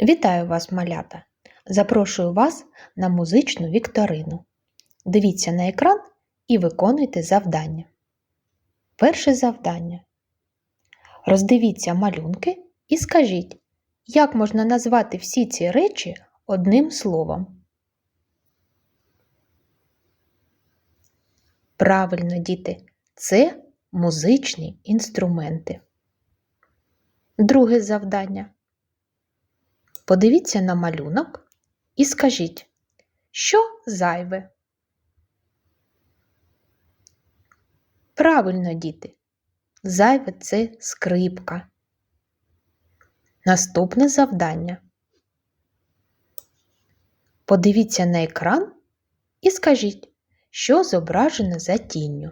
Вітаю вас, малята! Запрошую вас на музичну вікторину. Дивіться на екран і виконуйте завдання. Перше завдання. Роздивіться малюнки і скажіть, як можна назвати всі ці речі одним словом. Правильно, діти, це музичні інструменти. Друге завдання. Подивіться на малюнок і скажіть, що зайве? Правильно, діти. Зайве це скрипка. Наступне завдання. Подивіться на екран і скажіть, що зображено за тінню.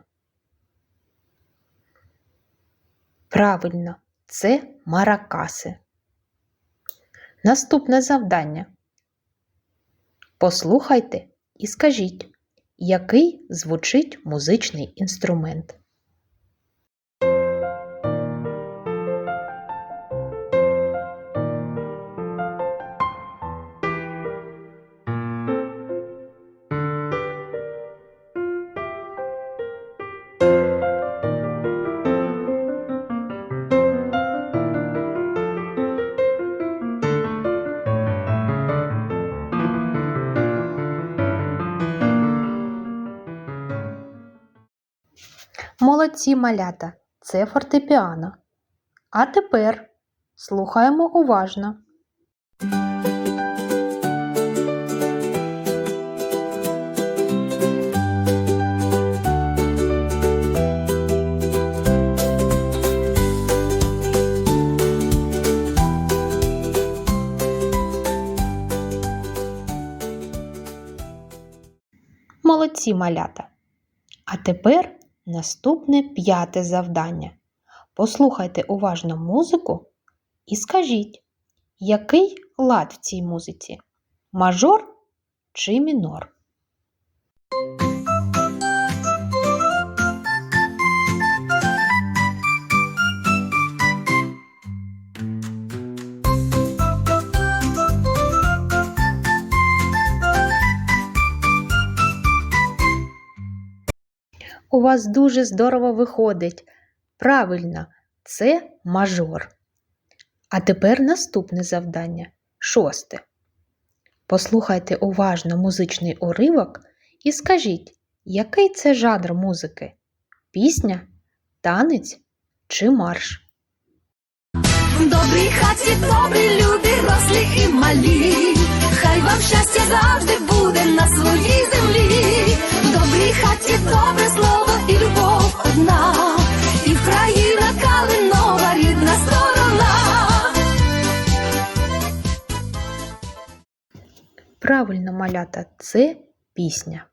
Правильно, це маракаси. Наступне завдання. Послухайте і скажіть, який звучить музичний інструмент. Молодці малята, це фортепіано. А тепер слухаємо уважно. Молодці малята. А тепер наступне п'яте завдання. Послухайте уважно музику і скажіть, який лад в цій музиці? Мажор чи мінор? У вас дуже здорово виходить. Правильно, це мажор. А тепер наступне завдання шосте. Послухайте уважно музичний уривок і скажіть, який це жанр музики? Пісня, танець чи марш? В добрій хаті добрі люди, рослі і малі. Правильно, малята, це пісня.